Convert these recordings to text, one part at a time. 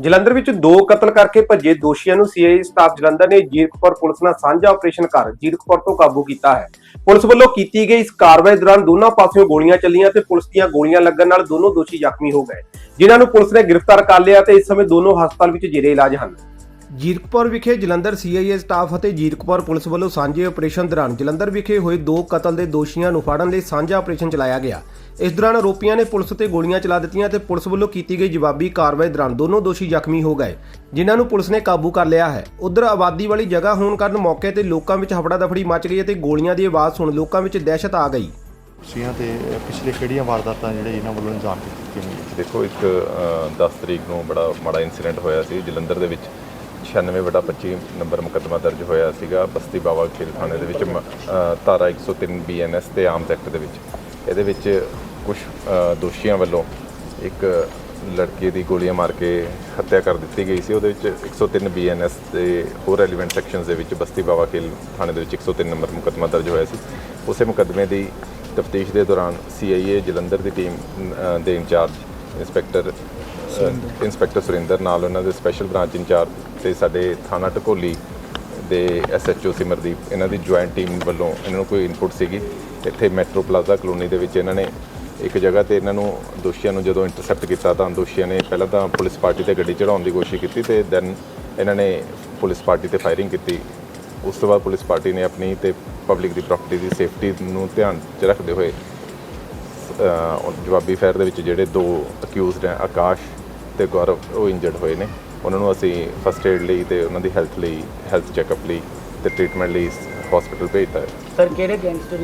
ਜਲੰਧਰ ਵਿੱਚ ਦੋ ਕਤਲ ਕਰਕੇ ਭੱਜੇ ਦੋਸ਼ੀਆਂ ਨੂੰ ਸੀਆਈਏ ਸਟਾਫ ਜਲੰਧਰ ਨੇ ਜੀਰਕਪੁਰ ਪੁਲਿਸ ਨਾਲ ਸਾਂਝਾ ਆਪਰੇਸ਼ਨ ਕਰ ਜੀਰਕਪੁਰ ਤੋਂ ਕਾਬੂ ਕੀਤਾ ਹੈ। ਪੁਲਿਸ ਵੱਲੋਂ ਕੀਤੀ ਗਈ ਇਸ ਕਾਰਵਾਈ ਦੌਰਾਨ ਦੋਨਾਂ ਪਾਸਿਓਂ ਗੋਲੀਆਂ ਚੱਲੀਆਂ ਤੇ ਪੁਲਿਸ ਦੀਆਂ ਗੋਲੀਆਂ ਲੱਗਣ ਨਾਲ ਦੋਨੋਂ ਦੋਸ਼ੀ ਜ਼ਖਮੀ ਹੋ ਗਏ। ਜਿਨ੍ਹਾਂ ਨੂੰ ਪੁਲਿਸ ਨੇ ਗ੍ਰਿਫਤਾਰ ਕਰ ਲਿਆ ਤੇ ਇਸ ਸਮੇਂ ਦੋਨੋਂ ਹਸਪਤਾਲ ਵਿੱਚ ਜੇਰੇ ਇਲਾਜ ਹਨ। ਜੀਰਕਪੁਰ ਵਿਖੇ ਜਲੰਧਰ ਸੀਆਈਏ ਸਟਾਫ ਅਤੇ ਜੀਰਕਪੁਰ ਪੁਲਿਸ ਵੱਲੋਂ ਸਾਂਝੇ ਆਪਰੇਸ਼ਨ ਦੌਰਾਨ ਜਲੰਧਰ ਵਿਖੇ ਹੋਏ ਦੋ ਕਤਲ ਦੇ ਦੋਸ਼ੀਆਂ ਨੂੰ ਫੜਨ ਲਈ ਸਾਂਝਾ ਆਪਰੇਸ਼ਨ ਚਲਾਇਆ ਗਿਆ। ਇਸ ਦੌਰਾਨ ਆਰੋਪੀਆਂ ਨੇ ਪੁਲਿਸ ਤੇ ਗੋਲੀਆਂ ਚਲਾ ਦਿੱਤੀਆਂ ਤੇ ਪੁਲਿਸ ਵੱਲੋਂ ਕੀਤੀ ਗਈ ਜਵਾਬੀ ਕਾਰਵਾਈ ਦੌਰਾਨ ਦੋਨੋਂ ਦੋਸ਼ੀ ਜ਼ਖਮੀ ਹੋ ਗਏ ਜਿਨ੍ਹਾਂ ਨੂੰ ਪੁਲਿਸ ਨੇ ਕਾਬੂ ਕਰ ਲਿਆ ਹੈ। ਉਧਰ ਆਬਾਦੀ ਵਾਲੀ ਜਗ੍ਹਾ ਹੋਣ ਕਾਰਨ ਮੌਕੇ ਤੇ ਲੋਕਾਂ ਵਿੱਚ ਹਫੜਾ ਦਫੜੀ ਮਚ ਗਈ ਅਤੇ ਗੋਲੀਆਂ ਦੀ ਆਵਾਜ਼ ਸੁਣ ਲੋਕਾਂ ਵਿੱਚ ਦਹਿਸ਼ਤ ਆ ਗਈ। ਸੀਆਂ ਤੇ ਪਿਛਲੇ ਕਿਹੜੀਆਂ ਵਾਰਦਾਤਾਂ ਜਿਹੜੇ ਇਹਨਾਂ ਵੱਲੋਂ ਅੰਜਾਮ ਦਿੱਤੀਆਂ ਗਈਆਂ? ਦੇਖੋ ਇੱਕ ਅ, 10 ਤਰੀਕ ਨੂੰ ਬੜਾ ਮਾੜਾ ਇਨਸੀਡੈਂਟ ਹੋਇਆ ਸੀ। ਜਲੰਧਰ ਦੇ ਵਿੱਚ 96 ਬਟਾ 25 ਨੰਬਰ ਮੁਕੱਦਮਾ ਦਰਜ ਹੋਇਆ ਸੀਗਾ ਬਸਤੀ ਬਾਵਾ ਖੇਲ ਥਾਣੇ ਦੇ ਵਿੱਚ ਮ- ਅ, ਧਾਰਾ 103 ਬੀਐਨਐਸ ਤੇ ਆਰਮਸ ਐਕਟ ਦੇ ਵਿੱਚ। ਇਹਦੇ ਵਿੱਚ ਕੁਝ ਦੋਸ਼ੀਆਂ ਵੱਲੋਂ ਇੱਕ ਲੜਕੀ ਦੀ ਗੋਲੀਆਂ ਮਾਰ ਕੇ ਹੱਤਿਆ ਕਰ ਦਿੱਤੀ ਗਈ ਸੀ। ਉਹਦੇ ਵਿੱਚ 103 ਬੀਐਨਐਸ ਤੇ ਹੋਰ ਰੈਲੀਵੈਂਟ ਸੈਕਸ਼ਨਸ ਦੇ ਵਿੱਚ ਬਸਤੀ ਬਾਵਾ ਖੇਲ ਥਾਣੇ ਦੇ ਵਿੱਚ 103 ਨੰਬਰ ਮੁਕੱਦਮਾ ਦਰਜ ਹੋਇਆ ਸੀ। ਉਸੇ ਮੁਕੱਦਮੇ ਦੀ ਤਫਤੀਸ਼ ਦੇ ਦੌਰਾਨ ਸੀਆਈਏ ਜਲੰਧਰ ਦੀ ਟੀਮ ਅ, ਦੇ ਇੰਚਾਰਜ ਇੰਸਪੈਕਟਰ ਅ, ਇੰਸਪੈਕਟਰ ਸੁਰਿੰਦਰ ਨਾਲ ਉਹਨਾਂ ਦੇ ਸਪੈਸ਼ਲ ਬ੍ਰਾਂਚ ਇੰਚਾਰਜ ਤੇ ਸਾਡੇ ਥਾਣਾ ਟਕੋਲੀ ਦੇ ਐਸਐਚਓ ਸਿਮਰਦੀਪ, ਇਹਨਾਂ ਦੀ ਜੁਆਇੰਟ ਟੀਮ ਵੱਲੋਂ ਇਹਨਾਂ ਨੂੰ ਕੋਈ ਇਨਪੁਟ ਸੀਗੀ। ਇੱਥੇ ਮੈਟਰੋ ਪਲਾਜ਼ਾ ਕਲੋਨੀ ਦੇ ਵਿੱਚ ਇਹਨਾਂ ਨੇ ਇੱਕ ਜਗ੍ਹਾ ਤੇ ਇਹਨਾਂ ਨੂੰ ਦੋਸ਼ੀਆਂ ਨੂੰ ਜਦੋਂ ਇੰਟਰਸੈਪਟ ਕੀਤਾ ਤਾਂ ਦੋਸ਼ੀਆਂ ਨੇ ਪਹਿਲਾਂ ਤਾਂ ਪੁਲਿਸ ਪਾਰਟੀ ਤੇ ਗੱਡੀ ਚੜਾਉਣ ਦੀ ਕੋਸ਼ਿਸ਼ ਕੀਤੀ ਤੇ ਦੈਨ ਇਹਨਾਂ ਨੇ ਪੁਲਿਸ ਪਾਰਟੀ ਤੇ ਫਾਇਰਿੰਗ ਕੀਤੀ। ਉਸ ਤੋਂ ਬਾਅਦ ਪੁਲਿਸ ਪਾਰਟੀ ਨੇ ਆਪਣੀ ਤੇ ਪਬਲਿਕ ਦੀ ਪ੍ਰਾਪਰਟੀ ਦੀ ਸੇਫਟੀ ਨੂੰ ਧਿਆਨ 'ਚ ਰੱਖਦੇ ਹੋਏ ਜਵਾਬੀ ਫਾਇਰ ਦੇ ਵਿੱਚ ਜਿਹੜੇ ਦੋ ਅਕਿਊਜ਼ਡ ਹੈ, ਆਕਾਸ਼ ਤੇ ਗੌਰਵ, ਉਹ ਇੰਜਰਡ ਹੋਏ ਨੇ। ਉਹਨਾਂ ਨੂੰ ਅਸੀਂ ਫਸਟ ਏਡ ਲਈ ਤੇ ਉਹਨਾਂ ਦੀ ਹੈਲਥ ਲਈ ਹੈਲਥ ਚੈੱਕਅਪ ਲਈ ਤੇ ਟ੍ਰੀਟਮੈਂਟ ਲਈ ਹਸਪੀਟਲ ਭੇਜਤਾ ਹੈ। ਸਰ ਕਿਹੜੇ ਗੈਂਗਸਟਰ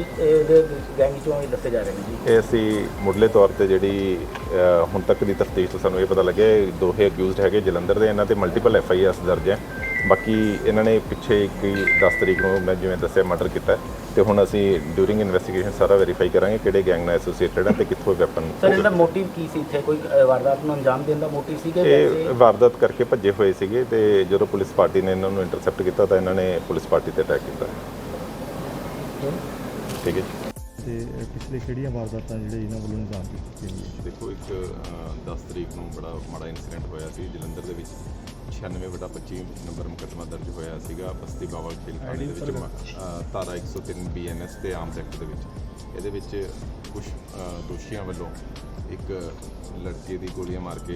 ਦੇ ਗੈਂਗ ਚੋਂ ਇਹ ਦੱਸੇ ਜਾ ਰਹੇ ਨੇ ਜੀ? ਇਹ ਅਸੀਂ ਮੁੱਢਲੇ ਤੌਰ ਤੇ ਜਿਹੜੀ ਹੁਣ ਤੱਕ ਦੀ ਤਫਤੀਸ਼ ਤੋਂ ਸਾਨੂੰ ਇਹ ਪਤਾ ਲੱਗਿਆ ਦੋਹੇ ਅਕਿਊਜ਼ਡ ਹੈਗੇ ਜਲੰਧਰ ਦੇ ਇਹਨਾਂ ਤੇ ਮਲਟੀਪਲ ਐਫ ਆਈ ਆਰਸ ਦਰਜ ਹੈ। ਬਾਕੀ ਇਹਨਾਂ ਨੇ ਪਿੱਛੇ ਇੱਕ 10 ਤਰੀਕ ਨੂੰ ਮੈਂ ਜਿਵੇਂ ਦੱਸਿਆ ਮਰਡਰ ਕੀਤਾ ਤੇ ਹੁਣ ਅਸੀਂ ਡਿਊਰਿੰਗ ਇਨਵੈਸਟੀਗੇਸ਼ਨ ਸਾਰਾ ਵੈਰੀਫਾਈ ਕਰਾਂਗੇ ਕਿਹੜੇ ਗੈਂਗ ਨਾਲ ਐਸੋਸੀਏਟਡ ਹੈ ਤੇ ਕਿੱਥੋਂ ਵੈਪਨ ਸਰ ਇਹਦਾ ਮੋਟਿਵ ਕੀ ਸੀ ਇੱਥੇ? ਕੋਈ ਵਾਰਦਾਤ ਨੂੰ ਅੰਜਾਮ ਦੇਣ ਦਾ ਮੋਟਿਵ ਸੀ ਕਿ ਇਹ ਵਾਰਦਾਤ ਕਰਕੇ ਭੱਜੇ ਹੋਏ ਸੀਗੇ ਤੇ ਜਦੋਂ ਪੁਲਿਸ ਪਾਰਟੀ ਨੇ ਇਹਨਾਂ ਨੂੰ ਇੰਟਰਸੈਪਟ ਕੀਤਾ ਤਾਂ ਇਹਨਾਂ ਨੇ ਪੁਲਿਸ ਪਾਰਟੀ ਤੇ ਅਟੈਕ ਕੀਤਾ। ਠੀਕ ਹੈ ਜੀ। ਤੇ ਪਿਛਲੇ ਕਿਹੜੀਆਂ ਵਾਰਦਾਤਾਂ ਜਿਹੜੇ ਇਹਨਾਂ ਵੱਲੋਂ ਅੰਜਾਮ ਦਿੱਤੀਆਂ ਗਈਆਂ ਦੇਖੋ ਇੱਕ ਅ, 10 ਤਰੀਕ ਨੂੰ ਬੜਾ ਮਾੜਾ ਇਨਸੀਡੈਂਟ ਹੋਇਆ ਸੀ। ਜਲੰਧਰ ਦੇ ਵਿੱਚ 96 ਬਟਾ 25 ਨੰਬਰ ਮੁਕੱਦਮਾ ਦਰਜ ਹੋਇਆ ਸੀਗਾ। ਬਸਤੀ ਬਾਵਾ ਖੇਲ ਥਾਣੇ ਦੇ ਵਿੱਚ ਧਾਰਾ 103 ਬੀਐਨਐਸ ਤੇ ਆਰਮਸ ਐਕਟ ਦੇ ਵਿੱਚ। ਇਹਦੇ ਵਿੱਚ ਕੁਝ ਦੋਸ਼ੀਆਂ ਵੱਲੋਂ ਇੱਕ ਲੜਕੀ ਦੀ ਗੋਲੀਆਂ ਮਾਰ ਕੇ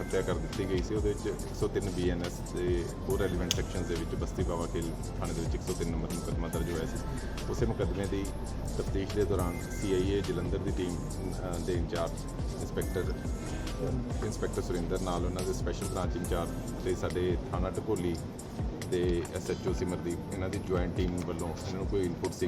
ਹੱਤਿਆ ਕਰ ਦਿੱਤੀ ਗਈ ਸੀ। ਉਹਦੇ ਵਿੱਚ 103 ਬੀਐਨਐਸ ਤੇ ਹੋਰ ਰੈਲੀਵੈਂਟ ਸੈਕਸ਼ਨਸ ਦੇ ਵਿੱਚ ਬਸਤੀ ਬਾਵਾ ਖੇਲ ਥਾਣੇ ਦੇ ਵਿੱਚ 103 ਨੰਬਰ ਮੁਕੱਦਮਾ ਦਰਜ ਹੋਇਆ ਸੀ। ਉਸੇ ਮੁਕੱਦਮੇ ਦੀ ਤਫਤੀਸ਼ ਦੇ ਦੌਰਾਨ ਸੀਆਈਏ ਜਲੰਧਰ ਦੀ ਟੀਮ ਦੇ ਇੰਚਾਰਜ, ਇੰਸਪੈਕਟਰ ਇੰਸਪੈਕਟਰ ਸੁਰਿੰਦਰ ਨਾਲ ਉਹਨਾਂ ਦੇ ਸਪੈਸ਼ਲ ਬ੍ਰਾਂਚ ਇੰਚਾਰਜ ਤੇ ਸਾਡੇ ਥਾਣਾ ਢਕੋਲੀ ਦੇ ਐਸਐਚਓ ਸਿਮਰਦੀਪ ਇਹਨਾਂ ਦੀ ਜੁਆਇੰਟ ਟੀਮ ਵੱਲੋਂ ਇਹਨਾਂ ਨੂੰ ਕੋਈ ਇਨਪੁਟ ਸੀ